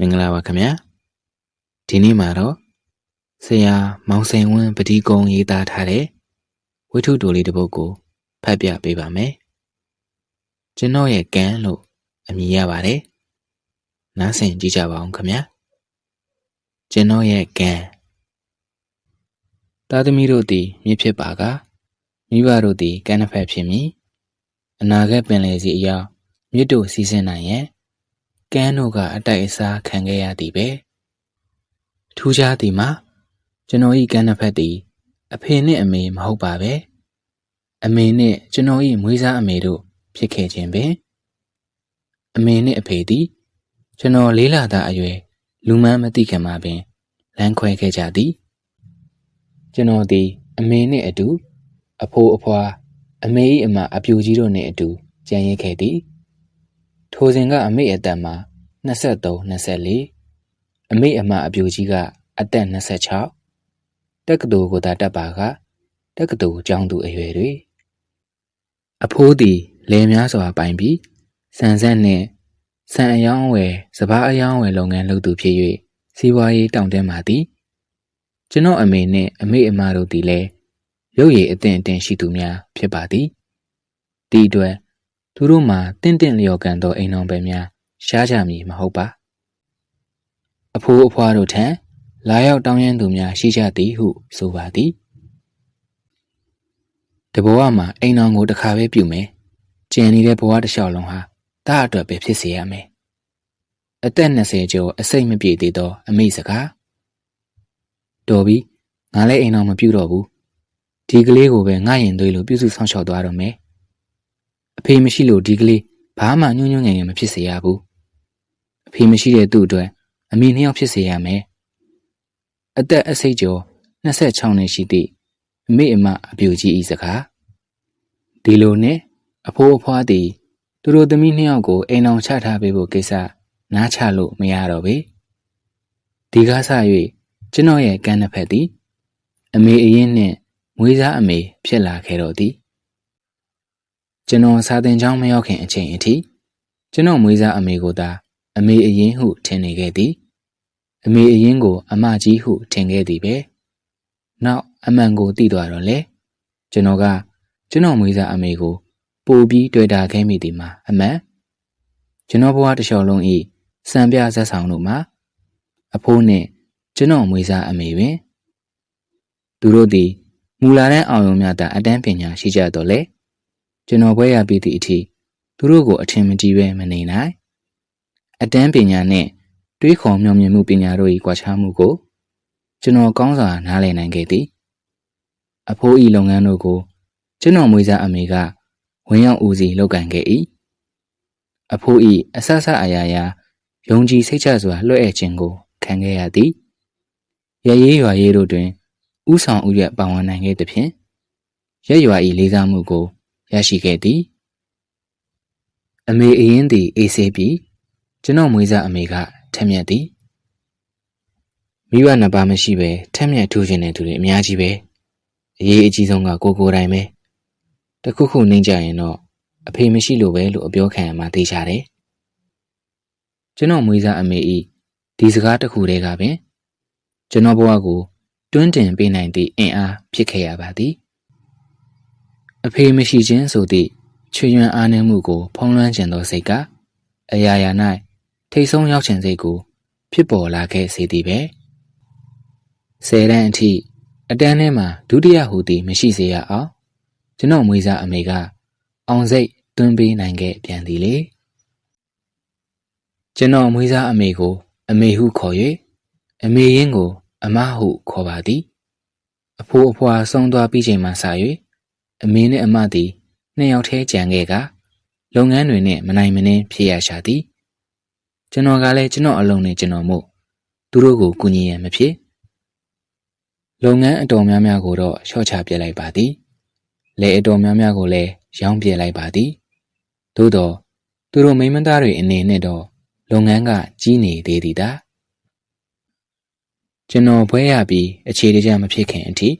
မင်္ဂလာပါခင်ဗျာဒီနေ့မှာတော့ဆရာမောင်စိန်ဝင်းပတိကုံရေးသားထားတဲ့ဝိထုတိုလေးတစ်ပုဒ်ကိုဖတ်ပြပေးပါမယ်ကျွန်တော်ရဲ့ကံလို့အမည်ရပါတယ်နားဆင်ကြည့်ကြပါအောင်ခင်ဗျာကျွန်တော်ရဲ့ကံသားသမီးတို့သည်မြစ်ဖြစ်ပါကမိဘတို့သည်ကံနှစ်ဖက်ဖြစ်မည်အနာဂတ်ပင်လယ်စီအရောက်မြစ်တို့စီးဆင်းနိုင်ရန် ကန်းတို့ကအတိုက်အစားခံခဲ့ရသည်ပဲထူးခြားသည်မှာကျွန်တော်ဤကန်းနှစ်ဖက်သည်အဖေနှင့်အမေမဟုတ်ပါပဲအမေနှင့်ကျွန်တော်ဤမွေးစားအမေတို့ဖြစ်ခဲ့ခြင်းပင်အမေနှင့်အဖေသည်ကျွန်တော်လေးလာသားအရွယ်လူမန်းမသိခင်မှာပင်လမ်းခွဲခဲ့ကြသည်ကျွန်တော်သည်အမေနှင့်အတူ အဖိုးအဖွားအမေ၏အမအပြူကြီးတို့နှင့်အတူကြံရစ်ခဲ့သည် ထိုစဉ်ကအမေအသက်မှာ23 24အမေအမအပြူကြီးကအသက်26တက္ကသိုလ်ကိုသာတက်ပါကတက္ကသိုလ်ကျောင်းသူအရွယ်တွေအဖိုးသည်လယ်များစွာပိုင်ပြီးစံဆက်နှင့်ဆန်အယောင်းဝယ်စပားအယောင်းဝယ်လုပ်ငန်းလုပ်သူဖြစ်၍စီးပွားရေးတောင့်တင်းပါသည်ကျွန်တော်အမေနှင့်အမေအမတို့သည်လည်းရုပ်ရည်အသင့်အတင်ရှိသူများဖြစ်ပါသည်ဒီအတွက် သူတို့မှာတင့်တင့်လျော်ကန်သောအိမ်တော်ပဲများရှားကြမည်မဟုတ်ပါအဖိုးအဖွားတို့ထံလာရောက်တောင်းရမ်းသူများရှိကြသည်ဟုဆိုပါသည်တဘဝမှာအိမ်တော်ကိုတစ်ခါပဲပြုမယ်ကျန်နေတဲ့ဘဝတစ်လျှောက်လုံးဟာတားအတွက်ပဲဖြစ်စေရမယ်အသက်20ကျော်အစိတ်မပြည့်သေးသော အမိစကားတော်ပြီငါလည်းအိမ်တော်မပြုတော့ဘူးဒီကလေးကိုပဲငှရင်သွေးလို့ပြုစုဆောင်ရှောက်သွားတော့မယ် အဖေမရှိလို့ဒီကလေးဘာမှညှို့ညွန့်ငယ်ငယ်မဖြစ်စေရဘူးအဖေမရှိတဲ့သူ့အတွက်အမေနှစ်ယောက်ဖြစ်စေရမယ်အသက်အစိတ်ကျော်26နှစ်ရှိသည့်အမေအမအပြူကြီးဤစကားဒီလိုနဲ့အဖိုးအဖွားသည်သူတို့သမီးနှစ်ယောက်ကိုအိမ်အောင်ချထားပေးဖို့ကိစ္စနားချလို့မရတော့ပေဒီကားဆ၍ကျွန်တော်ရဲ့ကန်းနှစ်ဖက်သည် အမေအရင်နှင့်မွေးစားအမေဖြစ်လာခဲ့တော့သည် ကျွန်တော်စာသင်ကျောင်းမရောက်ခင်အချိန်အထိကျွန်တော်မွေးစားအမေကိုသာအမေအရင်ဟုထင်နေခဲ့သည်အမေအရင်ကို အမကြီးဟုထင်ခဲ့သည်ပဲနောက်အမှန်ကိုသိသွားတော့လေကျွန်တော်ကကျွန်တော်မွေးစားအမေကို ပိုပြီးတွေ့တာခဲ့မိသည်မှာအမှန်ကျွန်တော်ဘဝတစ်လျှောက်လုံးဤစံပြဆက်ဆောင်တို့မှာအဖိုးနဲ့ကျွန်တော်မွေးစားအမေပင်သူတို့သည်မူလာတဲ့အောင်ရုံများသာအတန်းပညာရှိကြတော့လေ ကျွန်တော်ဘွဲရပြီးသည့်အထိသူတို့ကိုအထင်မကြီးပဲမနေနိုင်အတန်းပညာနဲ့တွေးခေါ်မျှော်မြင်မှုပညာတို့၏ကွာခြားမှုကိုကျွန်တော်ကောင်းစွာနားလည်နိုင်ခဲ့သည်အဖိုးဤလုပ်ငန်းတို့ကိုကျွန်တော်မွေးစားအမေကဝင်ရောက်ဦးစီးလုပ်ကင်ခဲ့၏အဖိုးဤအဆဆအရာရာယုံကြည်စိတ်ချစွာလွှဲ့အပ်ခြင်းကိုခံခဲ့ရသည်ရရေးရွာရေးတို့တွင်ဥဆောင်ဥရက်ပါဝင်နိုင်ခဲ့သဖြင့်ရက်ရွာဤလေးစားမှုကို ရရှိခဲ့သည်အမေအရင်သည်အေးဆေးပြီးကျွန်တော်မွေးစားအမေကထက်မြက်သည်မိဘနှစ်ပါးမရှိပဲထက်မြက်ထူးခြင်းတဲ့သူတွေအများကြီးပဲအရေးအကြီးဆုံးကကိုကိုတိုင်းပဲတခုခုနှိမ့်ကြရင်တော့အဖေမရှိလို့ပဲလို့အပြောခံရမှသိကြတယ်ကျွန်တော်မွေးစားအမေဤဒီစကားတစ်ခုတည်းကပင်ကျွန်တော်ဘဝကိုတွန်းတင်ပေးနိုင်သည့်အင်အားဖြစ်ခဲ့ရပါသည် အဖေမရှိခြင်းဆိုသည့်ချွေရွံအားနည်းမှုကို ဖုံးလွှမ်းခြင်းသောစိတ်ကအရာရာ၌ထိတ်ဆုံးရောက်ခြင်းစိတ်ကို ဖြစ်ပေါ်လာခဲ့စေသည်ပဲဆယ်တန်းအထိအတန်းထဲမှာဒုတိယဟူသည်မရှိစေရအောင်ကျွန်တော်မွေးစားအမေက အောင်စိတ်တွန်းပေးနိုင်ခဲ့ပြန်သည်လေကျွန်တော်မွေးစားအမေကို အမေဟုခေါ်၍အမေရင်းကို အမဟုခေါ်ပါသည် အဖိုးအဖွာဆုံးသွားပြီးချိန်မှစ၍ အမေနဲ့အမသည်နှစ်ယောက်တည်းကြံခဲ့ကလုပ်ငန်းတွေနဲ့မနိုင်မနှင်းဖြစ်ရရှာသည်ကျွန်တော်ကလည်းကျွန်တော်အလုံးနဲ့ကျွန်တော်မို့သူတို့ကိုကူညီရန်မဖြစ်လုပ်ငန်းအတော်များများကိုတော့ရှော့ချပြလိုက်ပါသည်လေအတော်များများကိုလည်းရောင်းပြလိုက်ပါသည်သို့တော့သူတို့မိမသားတွေအနေနဲ့တော့လုပ်ငန်းကကြီးနေသေးသည်တာကျွန်တော်ဘွဲရပြီးအခြေတကျမဖြစ်ခင်အထိ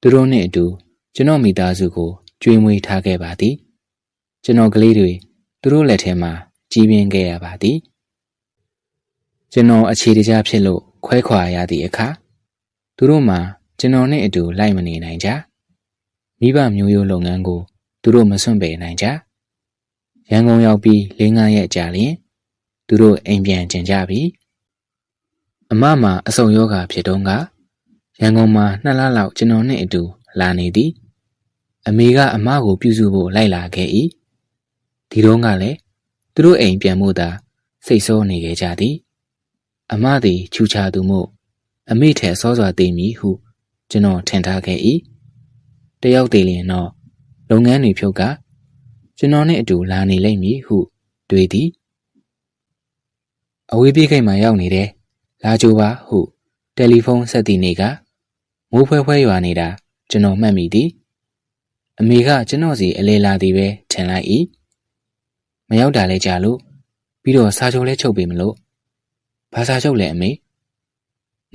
သူတို့နဲ့အတူ ကျွန်တော်မိသားစုကိုကြွေးမွေးထားခဲ့ပါသည်ကျွန်တော်ကလေးတွေသူတို့လက်ထဲမှာကြီးပြင်းခဲ့ရပါသည်ကျွန်တော်အခြေတကျဖြစ်လို့ခွဲခွာရသည့်အခါသူတို့မှကျွန်တော်နဲ့အတူလိုက်မနေနိုင်ကြမိဘမျိုးရိုးလုပ်ငန်းကိုသူတို့မစွန့်ပယ်နိုင်ကြရန်ကုန်ရောက်ပြီး၄-၅ရက်ကြာလျင်သူတို့အိမ်ပြန်ကျင်ကြပြီအမမှာအဆုံယောဂဖြစ်တော့ကရန်ကုန်မှာနှစ်လလောက်ကျွန်တော်နဲ့အတူလာနေသည် အမေကအမကိုပြုစုဖို့လိုက်လာခဲ့၏ဒီတော့ကလည်းသူတို့အိမ်ပြန်မှုသာစိတ်ဆိုးနေကြကြသည် အမသည်ချူချသူမို့အမိထဲစောစွာသိမည်ဟု ကျွန်တော်ထင်ထားခဲ့၏တယောက်တည်းလျင်တော့လုပ်ငန်းတွေဖြုတ်ကကျွန်တော်နဲ့အတူလာနေလိမ့်မည်ဟုတွေးသည်အဝေးပြေးခိတ်မှရောက်နေတယ်လာကြိုပါဟုတယ်လီဖုန်းဆက်သည့်နေ့ကမိုးဖွဲဖွဲရွာနေတာကျွန်တော်မှတ်မိသည် အမေကကျွန်တော်စီအလေလာသည်ပဲထင်လိုက်၏မရောက်တာလဲကြာလို့ပြီးတော့စာချုပ်လဲချုပ်ပေးမလို့ဘာစာချုပ်လဲအမေ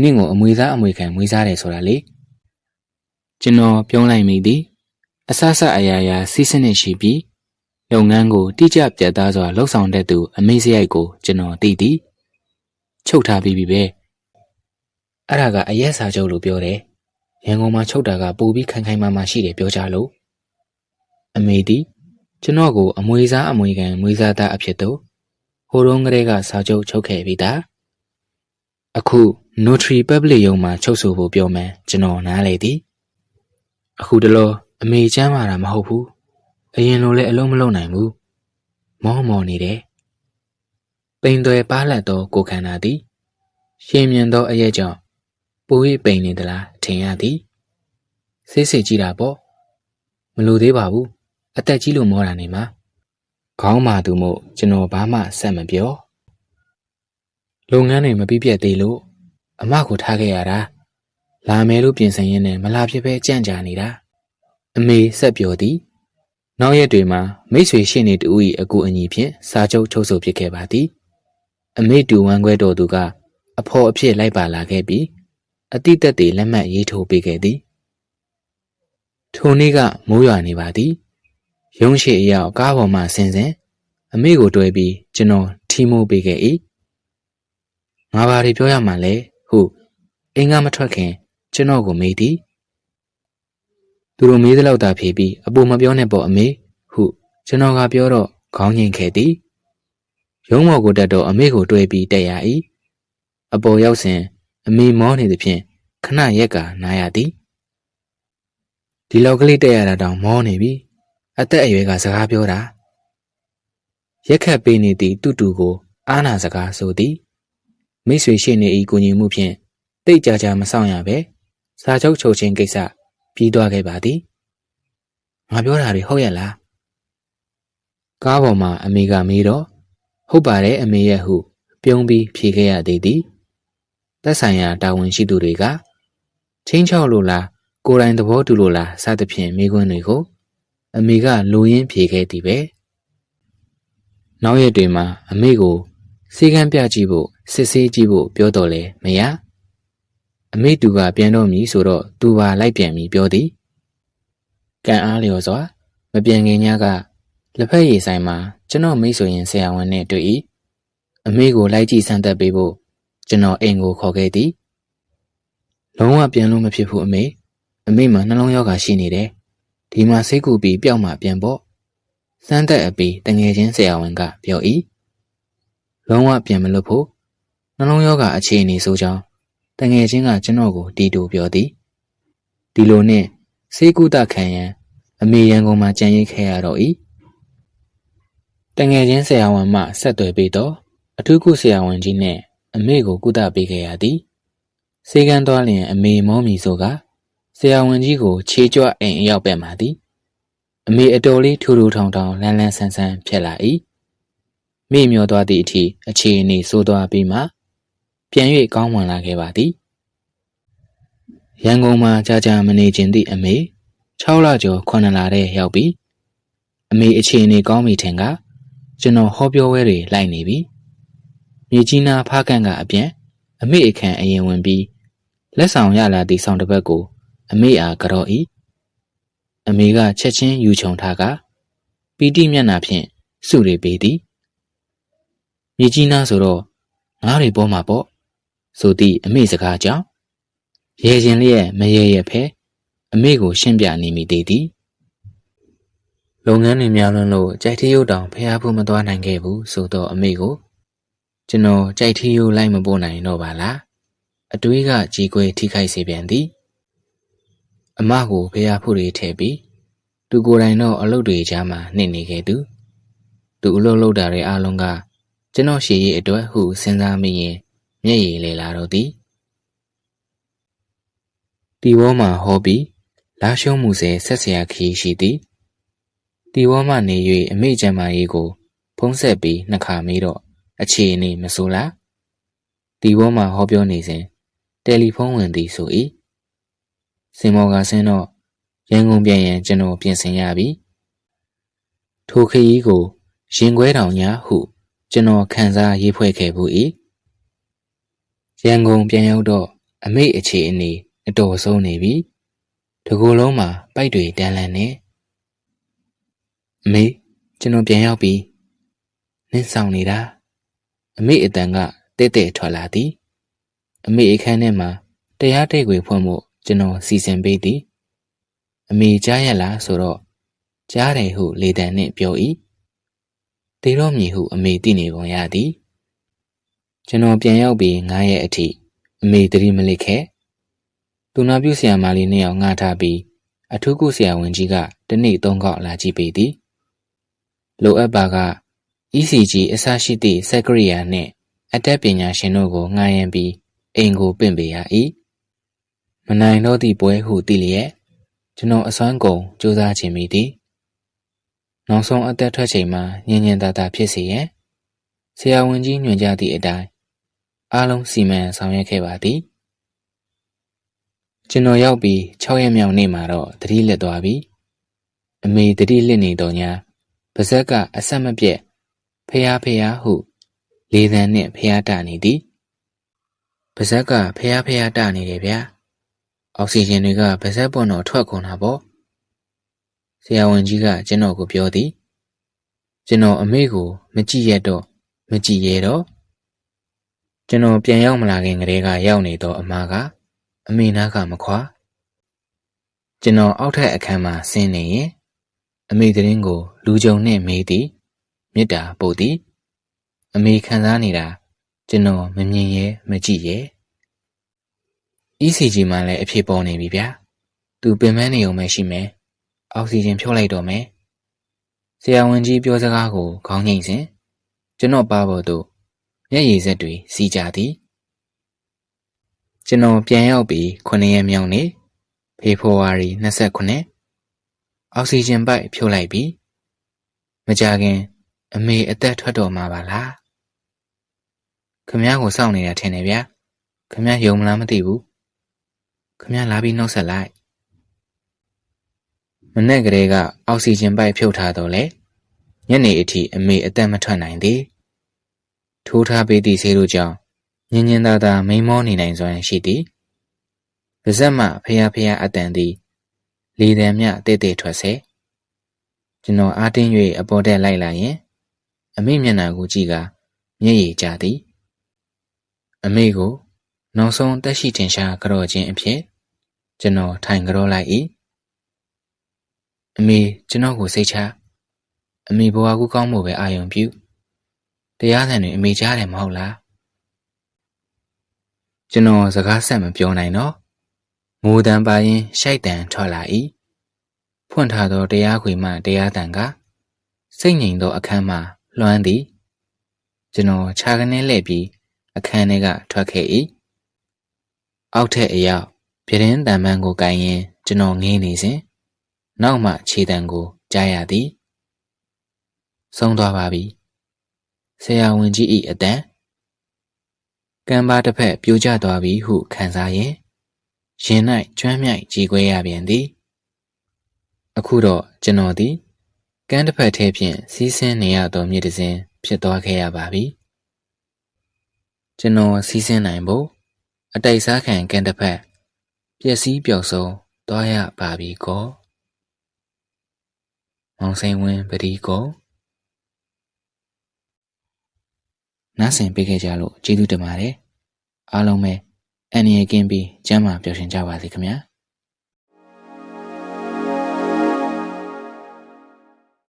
နင့်ကိုအမွေသားအမွေခံမွေးစားတယ်ဆိုတာလေကျွန်တော်ပြောလိုက်မိသည်အဆဆအရာရာစီးစနစ်ရှိပြီးလုပ်ငန်းကိုတိကျပြတ်သားစွာလှုပ်ဆောင်တတ်သူအမေစရိုက်ကိုကျွန်တော်သိသည်ချုပ်ထားပြီးပြီပဲအဲ့ဒါကအရက်စာချုပ်လို့ပြောတယ်ရန်ကုန်မှာချုပ်တာကပိုပြီးခိုင်ခိုင်မာမာရှိတယ်ပြောကြလို့ အမေသည် ကျွန်တော်ကို အမွေစားအမွေခံမွေးစားသားအဖြစ်သို့ ဟိုတုန်းကတည်းက စာချုပ်ချုပ်ခဲ့ပြီးသား အခု Notary Public ရုံးမှာ ချုပ်ဆိုဖို့ပြောမှန်း ကျွန်တော် နားလေသည် အခုတလော အမေချမ်းမာတာ မဟုတ်ဘူး အရင်လိုလည်း အလုံးမလုံးနိုင်ဘူး မောမောနေတယ် ပိန်သွဲပါလက်သော ကိုခန္ဓာသည်ရှင်မြင်သောအရက်ကြောင့် ပို၍ပိန်နေသလား ထင်ရသည်စိတ်စိတ်ကြည့်တာပေါ့ မလိုသေးပါဘူး အသက်ကြီးလို့မောတာနေမှာခေါင်းမာသူမို့ကျွန်တော်ဘာမှဆက်မပြောလုပ်ငန်းတွေမပြီးပြတ်သေးလို့အမကိုထားခဲ့ရတာလာမယ်လို့ပြင်ဆင်ရင်းနဲ့မလာဖြစ်ပဲကြံ့ကြာနေတာအမေဆက်ပြောသည်နောက်ရက်တွေမှာမိတ်ဆွေရှင်းနေတူ၏အကူအညီဖြင့်စာချုပ်ချုပ်ဆိုဖြစ်ခဲ့ပါသည်အမေတူဝမ်းခွဲတော်သူကအဖော်အဖြစ်လိုက်ပါလာခဲ့ပြီးအတိတက်တွေလက်မှတ်ရေးထိုးပေးခဲ့သည်ထိုနေ့ကမိုးရွာနေပါသည် ရုံးရှိအရောက်ကားပေါ်မှဆင်းစဉ်အမေကိုတွဲပြီးကျွန်တော်ထီမိုးပေးခဲ့၏ငါဘာတွေပြောရမှလဲဟုအင်းကမထွက်ခင်ကျွန်တော်ကိုမေးသည်သူတို့မေးသလောက်သာဖြေပြီးအပူမပြောနဲ့ပေါ့အမေဟုကျွန်တော်ကပြောတော့ခေါင်းငိမ်ခဲ့သည်ရုံးမော်ကိုတက်တော့အမေကိုတွဲပြီးတက်ရ၏အပေါ်ရောက်စဉ်အမေမောနေသဖြင့်ခဏရက်ကနားရသည်ဒီလောက်ကလေးတက်ရတာတောင်မောနေပြီ အသက်အရွယ်ကစကားပြောတာရက်ခတ်ပေးနေသည့်တူတူကိုအာနာစကားဆိုသည်မိတ်ဆွေရှိနေ၏ကိုညီမှုဖြင့်တိတ်ကြကြမဆောင်ရပဲစာချုပ်ချုပ်ချင်းကိစ္စပြီးသွားခဲ့ပါသည်ငါပြောတာတွေဟုတ်ရဲ့လားကားပေါ်မှာအမေကမေးတော့ဟုတ်ပါတယ်အမေရဲ့ဟု ပြုံးပြီးဖြေခဲ့ရသေးသည်သက်ဆိုင်ရာတာဝန်ရှိသူတွေကချင်းချောက်လို့လားကိုယ်တိုင်သဘောတူလို့လားစသဖြင့်မိခွန်းတွေကို အမေကလိုရင်းဖြေခဲ့သည်ပဲနောက်ရက်တွေမှာအမေကိုစေကန်းပြကြည့်ဖို့စစ်ဆေးကြည့်ဖို့ပြောတော်လဲမရအမေတူကပြန်တော့မည်ဆိုတော့သူပါလိုက်ပြန်ပြီးပြောသည်ကံအားလျော်စွာမပြန်ခင်ညကလက်ဖက်ရည်ဆိုင်မှာကျွန်တော်မိတ်ဆိုရင်ဆရာဝန်နဲ့တွေ့၏အမေကိုလိုက်ကြည့်စမ်းသပ်ပေးဖို့ကျွန်တော်အိမ်ကိုခေါ်ခဲ့သည်လုံးဝပြန်လို့မဖြစ်ဘူးအမေအမေမှာနှလုံးရောဂါရှိနေတယ် ဒီမှာစိတ်ကူပြီးပျောက်မှပြန်ပေါ့စမ်းသက်အပြီးတငယ်ချင်းဆရာဝန်ကပြော၏လုံးဝပြန်မလို့ဖို့နှလုံးရောဂါအခြေအနေဆိုကြောင်းတငယ်ချင်းကကျွန်တော်ကိုတီတူပြောသည်ဒီလိုနဲ့စေကုသခံရန်အမေရန်ကုန်မှာကြံရိတ်ခဲ့ရတော့၏တငယ်ချင်းဆရာဝန်မှဆက်သွယ်ပြီးတော့အထူးကုဆရာဝန်ကြီးနဲ့အမေကိုကုသပေးခဲ့ရသည်စေကန်းသွားလျင်အမေမောမီဆိုက ဆရာဝန်ကြီးကိုခြေကြွအိမ်အရောက်ပဲ့မှသည်အမေအတော်လေးထူထူထောင်ထောင်လန်းလန်းဆန်းဆန်းဖြစ်လာ၏မိမျောသွားသည့်အထိအခြေအနေဆိုးသွားပြီးမှပြန်၍ကောင်းမွန်လာခဲ့ပါသည်ရန်ကုန်မှာကြာကြာမနေခြင်းသည့်အမေ6လကျော်9လတဲ့ရောက်ပြီးအမေအခြေအနေကောင်းပြီထင်ကကျွန်တော်ဟောပြောပွဲတွေလိုက်နေပြီမြေကြီးနာဖားကန်ကအပြန်အမေအခန့်အရင်ဝင်ပြီးလက်ဆောင်ရလာသည့်ဆောင်တစ်ပတ်ကို အမေအားကြော်၏အမေကချက်ချင်းယူချုံထားကပီတိမျက်နှာဖြင့်စုတွေပေးသည်မြေကြီးနားဆိုတော့ငါးတွေပေါ်မှာပေါ့ဆိုသည့်အမေစကားကြောင့်ရေခြင်းလျက်မရေရဖဲအမေကိုရှင်းပြနေမိသေးသည်လုပ်ငန်းတွေများလွန်းလို့ကြိုက်ထီးရုပ်တောင်ဖျားဖို့မသွားနိုင်ခဲ့ဘူးဆိုတော့အမေကိုကျွန်တော်ကြိုက်ထီးရုပ်လိုက်မပို့နိုင်တော့ပါလားအတွေးကကြီးကွယ်ထိခိုက်စေပြန်သည် အမကိုဖျားဖို့တွေထည့်ပြီးသူကိုယ်တိုင်တော့အလုပ်တွေကြားမှာနှိမ့်နေခဲ့သူသူအလုပ်လုပ်တာတွေအားလုံးကကျွန်တော်ရှေ့ရဲ့အတွက်ဟုစဉ်းစားမိရင်မျက်ရည်လေလာတော့သည်တီဝေါမှဟောပြီးလာရှုံးမှုစေဆက်ဆရာခီးရှိသည်တီဝေါမှနေ၍အမိကျမ်းမာရေးကို ဖုံးဆက်ပြီးနှစ်ခါမေးတော့အခြေအနေမဆိုလားတီဝေါမှဟောပြောနေစဉ်တယ်လီဖုန်းဝင်သည်ဆို၏ စင်မောကဆင်းတော့ရန်ကုန်ပြန်ရန်ကျွန်တော်ပြင်ဆင်ရပြီထိုခရီးကိုရင်ခွဲတောင်ညာဟု ကျွန်တော်ခန်းစားရေးဖွဲ့ခဲ့ဘူး၏ရန်ကုန်ပြန်ရောက်တော့အမိတ်အခြေအနေအတော်ဆုံးနေပြီတကူလုံးမှာပိုက်တွေတန်းလန်းနေအမေကျွန်တော်ပြန်ရောက်ပြီနင်းဆောင်နေတာအမေအတန်ကတဲတဲထွက်လာသည်အမေအခန်းထဲမှာတရားတိတ်ခွေဖွင့်ဖို့ ကျွန်တော်စီစဉ်ပေးသည်အမေကြားရလားဆိုတော့ကြားတယ်ဟုလေတံနှင့်ပြော၏တေတော့မြည်ဟုအမေသိနေပုံရသည်ကျွန်တော်ပြန်ရောက်ပြီး9ရက်အထိအမေတတိမလစ်ခဲ့သူနာပြုဆရာမလေးနှစ်ယောက်ငှားထားပြီးအထူးကုဆရာဝန်ကြီးကတနေ့သုံးခေါက်လာကြည့်ပေးသည်လိုအပ်ပါက ECG အစရှိသည့်စက်ကရိယာနှင့်အတက်ပညာရှင်တို့ကိုငှားရမ်းပြီးအိမ်ကိုပင့်ပေးရ၏ မနိုင်တော့သည့်ပွဲဟုသိလျက်ကျွန်တော်အစွမ်းကုန်စူးစမ်းခြင်းမိသည်နောက်ဆုံးအသက်ထွက်ချိန်မှာညင်ညင်သာသာဖြစ်စေရန်ဆရာဝန်ကြီးညွှန်ကြားသည့်အတိုင်းအားလုံးစီမံဆောင်ရွက်ခဲ့ပါသည်ကျွန်တော်ရောက်ပြီး6ရက်မြောက်နေ့မှာတော့တတိလက်သွားပြီအမေတတိလက်နေတော့ညာပါဇက်ကအဆက်မပြက်ဖះဖះဟုလေသံနှင့်ဖះတနေသည်ပါဇက်ကဖះဖះတနေတယ်ဗျာ အောက်ဆီဂျင်တွေကပါဇက်ပွန်တော့ထွက်ကုန်တာပေါ့ဆရာဝန်ကြီးကကျွန်တော်ကိုပြောသည်ကျွန်တော်အမေကိုမကြည့်ရတော့မကြည့်ရတော့ကျွန်တော်ပြန်ရောက်မလာခင်ကတည်းကရောက်နေတော့အမကအမေနာကမခွာကျွန်တော်အောက်ထပ်အခန်းမှာဆင်းနေရင်အမေသတင်းကို လူကြုံနဲ့မေးသည်မေတ္တာပို့သည် အမေခံစားနေတာကျွန်တော်မမြင်ရဲမကြည့်ရဲ ECG မှလည်းအဖြစ်ပေါ်နေပြီဗျာသူပင်ပန်းနေုံပဲရှိမယ်အောက်ဆီဂျင်ဖြုတ်လိုက်တော့မယ်ဆရာဝန်ကြီးပြောစကားကိုခေါင်းငိမ့်စဉ်ကျွန်တော်ပါဖို့တို့မျက်ရည်စက်တွေစီးကြသည်ကျွန်တော်ပြန်ရောက်ပြီး9ရက်မြောက်နေ့ဖေဖော်ဝါရီ29အောက်ဆီဂျင်ပိုက်ဖြုတ်လိုက်ပြီးမကြခင် အမေအသက်ထွက်တော်မှာပါလားခမည်းကိုစောင့်နေတာထင်တယ်ဗျာခမည်းယုံမလားမသိဘူး ခမည်းလာပြီးနှုတ်ဆက်လိုက်မနေ့ကလေးကအောက်ဆီဂျင်ပိုက်ဖြုတ်ထားတော့လေညနေအထိအမေအသက်မထွက်နိုင်သေးထိုးထားပေးသည့်ဆေးတို့ကြောင့်ညင်ညင်သာသာမိန်မောနေနိုင်စွမ်းရှိသည်။ပါဇက်မှဖျားဖျားအတန်သည်လေတံမြတဲတဲထွက်စေကျွန်တော်အားတင်း၍အပေါ်တက်လိုက်လာရင်အမေမျက်နှာကိုကြည့်ကမျက်ရည်ကျသည် အမေကိုနောက်ဆုံးတက်ရှိထင်ရှားကြော့ခြင်းအဖြစ် ကျွန်တော်ထိုင်ကြော့လိုက်၏အမေကျွန်တော်ကိုစိတ်ချအမေဘဝကူကောင်းမှုပဲအာရုံပြုတရားဆန်တွေအမေကြားတယ်မဟုတ်လားကျွန်တော်စကားဆက်မပြောနိုင်တော့ငိုတန်ပါရင်ရှိုက်တန်ထွက်လာ၏ဖွင့်ထားသောတရားခွေမှတရားတန်ကစိတ်ငြိမ်သောအခန်းမှလွှမ်းသည်ကျွန်တော်ခြာကနေလှည့်ပြီးအခန်းထဲကထွက်ခဲ့၏အောက်ထက်အရောက် ပြတင်းတံပန်းကိုကင်ရင် ကျွန်တော်ငေးနေစဉ်နောက်မှခြေတံကိုကြားရသည်ဆုံးသွားပါပြီဆရာဝန်ကြီး၏အတန်ကံပါတစ်ဖက်ပြိုကျသွားပြီဟုခံစားရင်ရင်၌ကျွမ်းမြိုက်ကြေကွဲရပြန်သည်အခုတော့ကျွန်တော်သည်ကန်းတစ်ဖက်ထဲဖြင့်စီးဆင်းနေရသောမြေတစင်းဖြစ်သွားခဲ့ရပါပြီကျွန်တော်စီးဆင်းနိုင်ဖို့အတိုက်စားခံကန်းတစ်ဖက် ပျက်စီးပျောက်ဆုံးသွားရပါပြီကောမောင်စိန်ဝင်းပတိကောနားဆင်ပေးခဲ့ကြလို့ကျေးဇူးတင်ပါတယ်အားလုံးပဲအန်ရီကင်းပြီးကျမ်းမာပျော်ရွှင်ကြပါစေခင်ဗျာ